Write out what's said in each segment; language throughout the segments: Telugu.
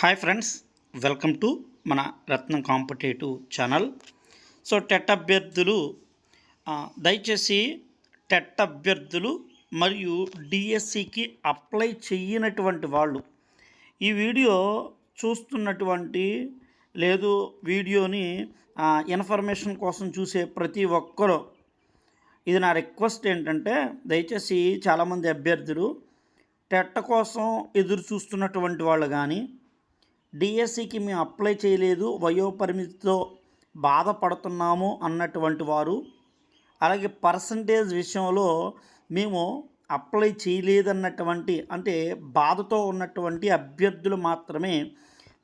హాయ్ ఫ్రెండ్స్ వెల్కమ్ టు మన Ratnam competitive channel. So TET అభ్యర్థులు దయచేసి టెట్ అభ్యర్థులు మరియు డిఎస్సికి అప్లై చేయనటువంటి వాళ్ళు ఈ వీడియో చూస్తున్నటువంటి లేదు వీడియోని ఇన్ఫర్మేషన్ కోసం చూసే ప్రతి ఒక్కరూ ఇది నా రిక్వెస్ట్ ఏంటంటే దయచేసి చాలామంది అభ్యర్థులు టెట్ట కోసం ఎదురు చూస్తున్నటువంటి వాళ్ళు కానీ డిఎస్సికి మేము అప్లై చేయలేదు వయోపరిమితితో బాధపడుతున్నాము అన్నటువంటి వారు. అలాగే పర్సంటేజ్ విషయంలో మేము అప్లై చేయలేదన్నటువంటి అంటే బాధతో ఉన్నటువంటి అభ్యర్థులు మాత్రమే.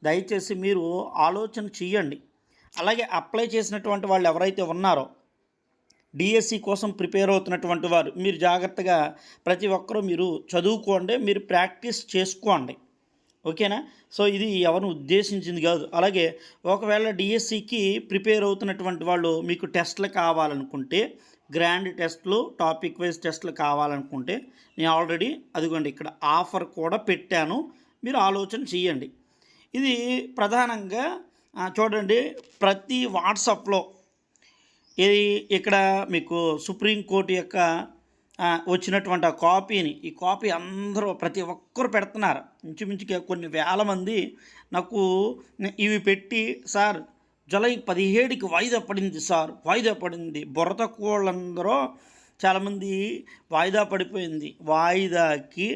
దయచేసి మీరు ఆలోచన చేయండి. అలాగే అప్లై చేసినటువంటి వాళ్ళు ఎవరైతే ఉన్నారో డిఎస్సి కోసం ప్రిపేర్ అవుతున్నటువంటి వారు మీరు జాగ్రత్తగా ప్రతి ఒక్కరూ మీరు చదువుకోండి మీరు ప్రాక్టీస్ చేసుకోండి. ఓకేనా? సో ఇది ఎవరిని ఉద్దేశించింది కాదు. అలాగే ఒకవేళ డిఎస్సికి ప్రిపేర్ అవుతున్నటువంటి వాళ్ళు మీకు టెస్ట్లు కావాలనుకుంటే గ్రాండ్ టెస్ట్లు టాపిక్ వైజ్ టెస్ట్లు కావాలనుకుంటే నేను ఆల్రెడీ అదిగోండి ఇక్కడ ఆఫర్ కూడా పెట్టాను. మీరు ఆలోచన చేయండి. ఇది ప్రధానంగా చూడండి ప్రతి వాట్సాప్లో ఇది ఇక్కడ మీకు సుప్రీంకోర్టు యొక్క వచ్చినటువంటి ఆ కాపీని ఈ కాపీ అందరూ ప్రతి ఒక్కరు పెడుతున్నారు. ఇంచుమించుగా కొన్ని వేల మంది నాకు ఇవి పెట్టి సార్ జూలై పదిహేడుకి వాయిదా పడింది సార్ వాయిదా పడింది. బుర్ర తక్కువ వాళ్ళందరూ చాలామంది వాయిదా పడిపోయింది. వాయిదాకి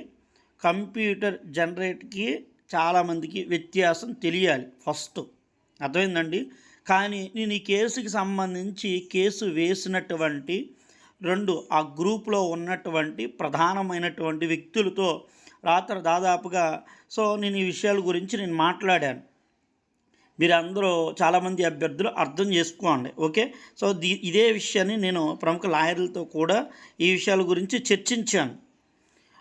కంప్యూటర్ జనరేట్కి చాలామందికి వ్యత్యాసం తెలియాలి ఫస్ట్. అర్థమైందండి? కానీ నేను ఈ కేసుకి సంబంధించి కేసు వేసినటువంటి రెండు ఆ గ్రూప్లో ఉన్నటువంటి ప్రధానమైనటువంటి వ్యక్తులతో రాత్రి దాదాపుగా. సో నేను ఈ విషయాల గురించి నేను మాట్లాడాను. మీరందరూ చాలామంది అభ్యర్థులు అర్థం చేసుకోండి ఓకే? సో దీ ఇదే విషయాన్ని నేను ప్రముఖ లాయర్లతో కూడా ఈ విషయాల గురించి చర్చించాను.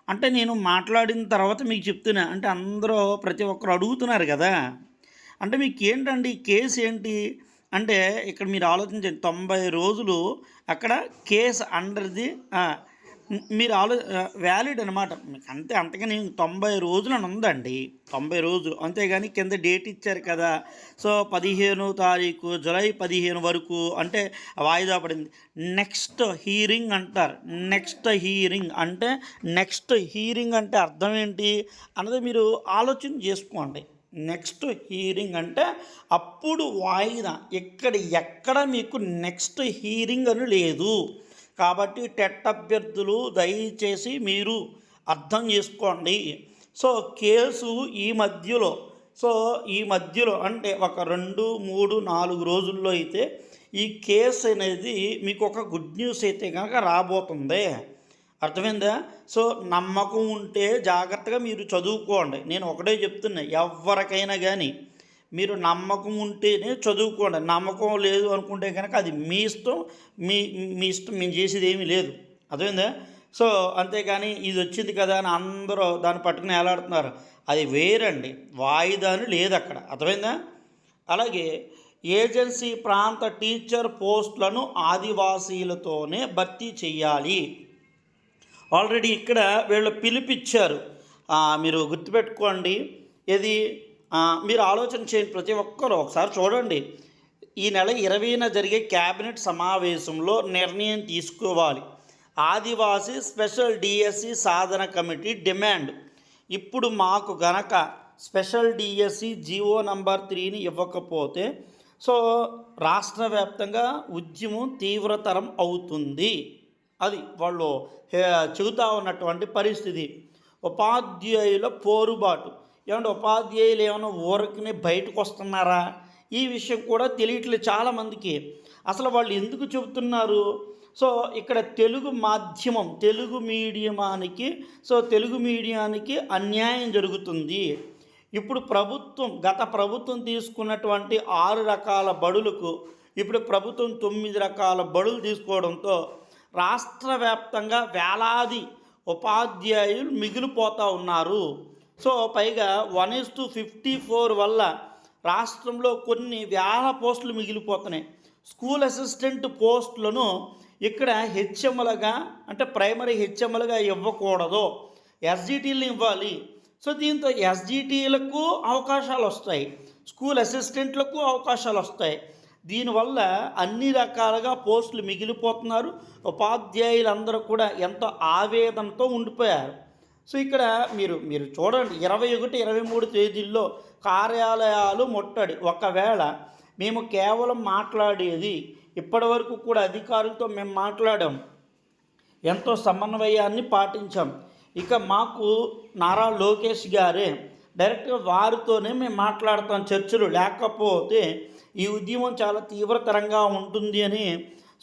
అంటే నేను మాట్లాడిన తర్వాత మీకు చెప్తున్నా అంటే అందరూ ప్రతి ఒక్కరు అడుగుతున్నారు కదా? అంటే మీకు ఏంటండి కేసు ఏంటి? అంటే ఇక్కడ మీరు ఆలోచించండి తొంభై రోజులు అక్కడ కేసు అండర్ది మీరు ఆలో వ్యాలిడ్ అనమాట మీకు అంతే అంతకని తొంభై రోజులు అని ఉందండి. తొంభై రోజులు అంతేగాని కింద డేట్ ఇచ్చారు కదా. సో పదిహేను తారీఖు జులై పదిహేను వరకు అంటే వాయిదా పడింది. నెక్స్ట్ హీరింగ్ అంటారు. నెక్స్ట్ హీరింగ్ అంటే నెక్స్ట్ హీరింగ్ అంటే అర్థం ఏంటి అన్నది మీరు ఆలోచన చేసుకోండి. నెక్స్ట్ హీరింగ్ అంటే అప్పుడు వాయిదా. ఎక్కడ ఎక్కడ మీకు నెక్స్ట్ హీరింగ్ అని లేదు. కాబట్టి టెట్ అభ్యర్థులు దయచేసి మీరు అర్థం చేసుకోండి. సో కేసు ఈ మధ్యలో సో ఈ మధ్యలో అంటే ఒక రెండు మూడు నాలుగు రోజుల్లో అయితే ఈ కేసు అనేది మీకు ఒక గుడ్ న్యూస్ అయితే కనుక రాబోతుంది. అర్థమైందా? సో నమ్మకం ఉంటే జాగ్రత్తగా మీరు చదువుకోండి. నేను ఒకటే చెప్తున్నా ఎవరికైనా కానీ మీరు నమ్మకం ఉంటేనే చదువుకోండి. నమ్మకం లేదు అనుకుంటే కనుక అది మీ ఇష్టం మీ మీ ఇష్టం మేము చేసేది ఏమీ లేదు. అదేందా సో అంతేగాని ఇది వచ్చింది కదా అని అందరూ దాన్ని పట్టుకుని ఏలాడుతున్నారు. అది వేరండి. వాయిదాని లేదు అక్కడ. అర్థమైందా? అలాగే ఏజెన్సీ ప్రాంత టీచర్ పోస్టులను ఆదివాసీలతోనే భర్తీ చేయాలి. ఆల్రెడీ ఇక్కడ వీళ్ళు పిలిపిచ్చారు. మీరు గుర్తుపెట్టుకోండి. ఇది మీరు ఆలోచన చేయండి ప్రతి ఒక్కరు ఒకసారి చూడండి. ఈ నెల ఇరవైన జరిగే క్యాబినెట్ సమావేశంలో నిర్ణయం తీసుకోవాలి. ఆదివాసీ స్పెషల్ డిఎస్సి సాధన కమిటీ డిమాండ్. ఇప్పుడు మాకు గనక స్పెషల్ డిఎస్సి జిఓ నంబర్ త్రీని ఇవ్వకపోతే సో రాష్ట్ర వ్యాప్తంగా ఉద్యమం తీవ్రతరం అవుతుంది. అది వాళ్ళు చెబుతా ఉన్నటువంటి పరిస్థితి. ఉపాధ్యాయుల పోరుబాటు. ఏమంటే ఉపాధ్యాయులు ఏమైనా ఊరికి బయటకు వస్తున్నారా? ఈ విషయం కూడా తెలియట్లేదు చాలామందికి. అసలు వాళ్ళు ఎందుకు చెబుతున్నారు? సో ఇక్కడ తెలుగు మాధ్యమం తెలుగు మీడియమానికి సో తెలుగు మీడియానికి అన్యాయం జరుగుతుంది. ఇప్పుడు ప్రభుత్వం గత ప్రభుత్వం తీసుకున్నటువంటి ఆరు రకాల బడులకు ఇప్పుడు ప్రభుత్వం తొమ్మిది రకాల బడులు తీసుకోవడంతో రాష్ట్ర వ్యాప్తంగా వేలాది ఉపాధ్యాయులు మిగిలిపోతూ ఉన్నారు. సో పైగా one is two fifty four వల్ల రాష్ట్రంలో కొన్ని వేల పోస్టులు మిగిలిపోతున్నాయి. స్కూల్ అసిస్టెంట్ పోస్టులను ఇక్కడ హెచ్ఎంలుగా అంటే ప్రైమరీ హెచ్ఎంలుగా ఇవ్వకూడదు. ఎస్జిటీలు ఇవ్వాలి. సో దీంతో ఎస్జిటిలకు అవకాశాలు వస్తాయి. స్కూల్ అసిస్టెంట్లకు అవకాశాలు వస్తాయి. దీనివల్ల అన్ని రకాలుగా పోస్టులు మిగిలిపోతున్నారు. ఉపాధ్యాయులందరూ కూడా ఎంతో ఆవేదనతో ఉండిపోయారు. సో ఇక్కడ మీరు మీరు చూడండి ఇరవై ఒకటి ఇరవై మూడు తేదీల్లో కార్యాలయాలు ముట్టడి. ఒకవేళ మేము కేవలం మాట్లాడేది ఇప్పటివరకు కూడా అధికారులతో మేము మాట్లాడాం. ఎంతో సమన్వయాన్ని పాటించాం. ఇక మాకు నారా లోకేష్ గారే డైరెక్ట్గా వారితోనే మేము మాట్లాడతాం చర్చలు. లేకపోతే ఈ ఉద్యమం చాలా తీవ్రతరంగా ఉంటుంది అని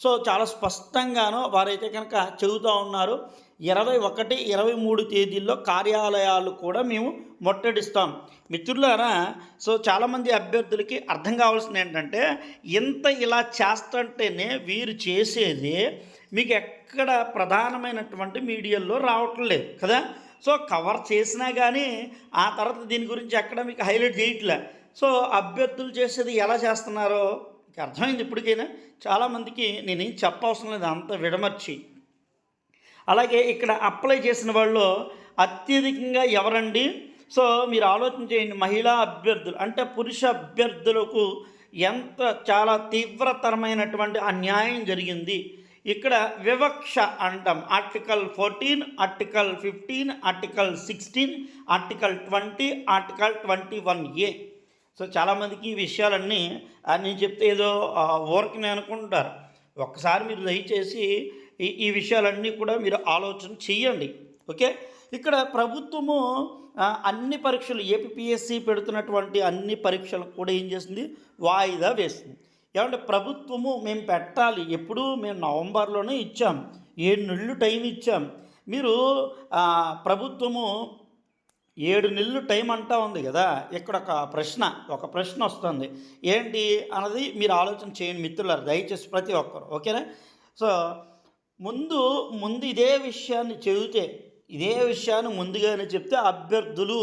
సో చాలా స్పష్టంగాను వారైతే కనుక చెబుతూ ఉన్నారు. ఇరవై ఒకటి ఇరవై మూడు తేదీల్లో కార్యాలయాలు కూడా మేము ముట్టడిస్తాం. మిత్రులారా సో చాలామంది అభ్యర్థులకి అర్థం కావాల్సింది ఏంటంటే ఇంత ఇలా చేస్తుంటేనే వీరు చేసేది మీకు ఎక్కడ ప్రధానమైనటువంటి మీడియాల్లో రావటం లేదు కదా? సో కవర్ చేసినా కానీ ఆ తర్వాత దీని గురించి ఎక్కడ మీకు హైలైట్ చేయట్లే. సో అభ్యర్థులు చేసేది ఎలా చేస్తున్నారో అర్థమైంది ఇప్పటికైనా? చాలామందికి నేనేం చెప్పవసరం లేదు అంత విడమర్చి. అలాగే ఇక్కడ అప్లై చేసిన వాళ్ళు అత్యధికంగా ఎవరండి? సో మీరు ఆలోచన చేయండి. మహిళా అభ్యర్థులు అంటే పురుష అభ్యర్థులకు ఎంత చాలా తీవ్రతరమైనటువంటి అన్యాయం జరిగింది. ఇక్కడ వివక్ష అంటాం. Article fourteen article fifteen article sixteen article twenty article twenty one A so చాలామందికి ఈ విషయాలన్నీ నేను చెప్తే ఏదో ఆ, అనుకుంటారు. ఒక్కసారి మీరు దయచేసి ఈ ఈ విషయాలన్నీ కూడా మీరు ఆలోచన చెయ్యండి. ఓకే? ఇక్కడ ప్రభుత్వము అన్ని పరీక్షలు ఏపీఎస్సి పెడుతున్నటువంటి అన్ని పరీక్షలకు కూడా ఏం చేసింది వాయిదా వేసింది ఏమంటే ప్రభుత్వము మేము పెట్టాలి. ఎప్పుడు మేము నవంబర్లోనే ఇచ్చాం. ఏడు నెలలు టైం ఇచ్చాం. మీరు ప్రభుత్వము ఏడు నెలలు టైం అంటా ఉంది కదా? ఇక్కడ ఒక ప్రశ్న ఒక ప్రశ్న వస్తుంది. ఏంటి అన్నది మీరు ఆలోచన చేయండి మిత్రులారు దయచేసి ప్రతి ఒక్కరు. ఓకేనా? సో ముందు ముందు ఇదే విషయాన్ని చెబితే ఇదే విషయాన్ని ముందుగానే చెప్తే అభ్యర్థులు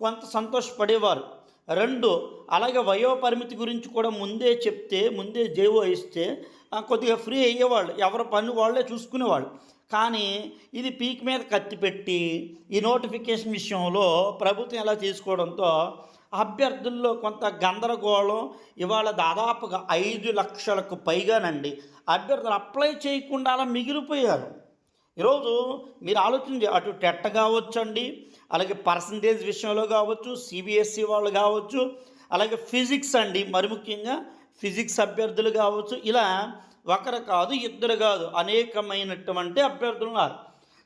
కొంత సంతోషపడేవారు. రెండు అలాగే వయోపరిమితి గురించి కూడా ముందే చెప్తే ముందే జేవో ఇస్తే కొద్దిగా ఫ్రీ అయ్యేవాళ్ళు. ఎవరి పని వాళ్ళే చూసుకునేవాళ్ళు. కానీ ఇది పీక్ మీద కత్తి పెట్టి ఈ నోటిఫికేషన్ విషయంలో ప్రభుత్వం ఎలా తీసుకోవడంతో అభ్యర్థుల్లో కొంత గందరగోళం ఇవాళ దాదాపుగా ఐదు లక్షలకు పైగానండి. అభ్యర్థులు అప్లై చేయకుండా అలా మిగిలిపోయారు. ఈరోజు మీరు ఆలోచించి అటు టెట్ కావచ్చండి అలాగే పర్సంటేజ్ విషయంలో కావచ్చు సిబిఎస్ఈ వాళ్ళు కావచ్చు అలాగే ఫిజిక్స్ అండి మరి ముఖ్యంగా ఫిజిక్స్ అభ్యర్థులు కావచ్చు ఇలా ఒకరు కాదు ఇద్దరు కాదు అనేకమైనటువంటి అభ్యర్థులు ఉన్నారు.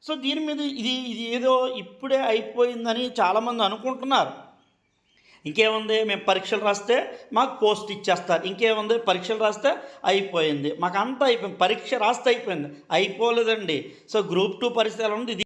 సో దీని మీద ఇది ఇది ఏదో ఇప్పుడే అయిపోయిందని చాలామంది అనుకుంటున్నారు. ఇంకేముంది? మేము పరీక్షలు రాస్తే మాకు పోస్ట్ ఇచ్చేస్తారు. ఇంకేముంది? పరీక్షలు రాస్తే అయిపోయింది. మాకు అంతా అయిపోయింది. పరీక్ష రాస్తే అయిపోయింది. అయిపోలేదండి. సో గ్రూప్ టూ పరిస్థితి ఎలా ఉంది ఇది